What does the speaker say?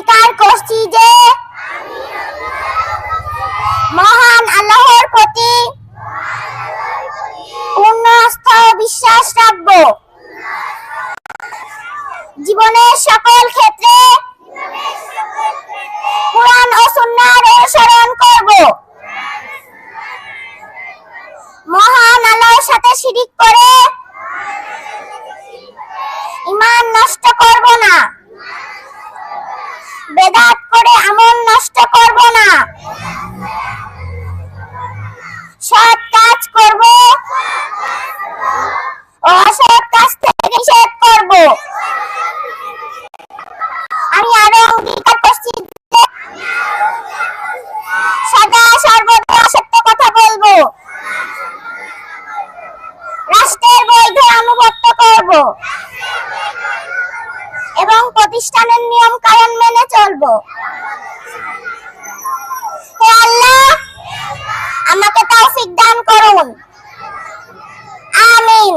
অঙ্গীকার করছি যে মহান আল্লাহর প্রতি পূর্ণ আস্থা ও বিশ্বাস রাখব। জীবনের সকল ক্ষেত্রে কোরআন ও সুন্নাহর অনুসরণ করব। মহান আল্লাহর সাথে শিরিক করে ইমান নষ্ট করব না বেদাত করে আমল নষ্ট করব না। সৎ কাজ করব। অসৎ কাজ থেকে নিষেধ করব। আমি আরও অঙ্গীকার করছি সদা সর্বদা সত্য কথা বলব। রাষ্ট্রের বৈধ আনুগত্য করব। এবং প্রতিষ্ঠানের নিয়ম চলবো হে আল্লাহ আমাকে তৌফিক দান করুন। আমিন।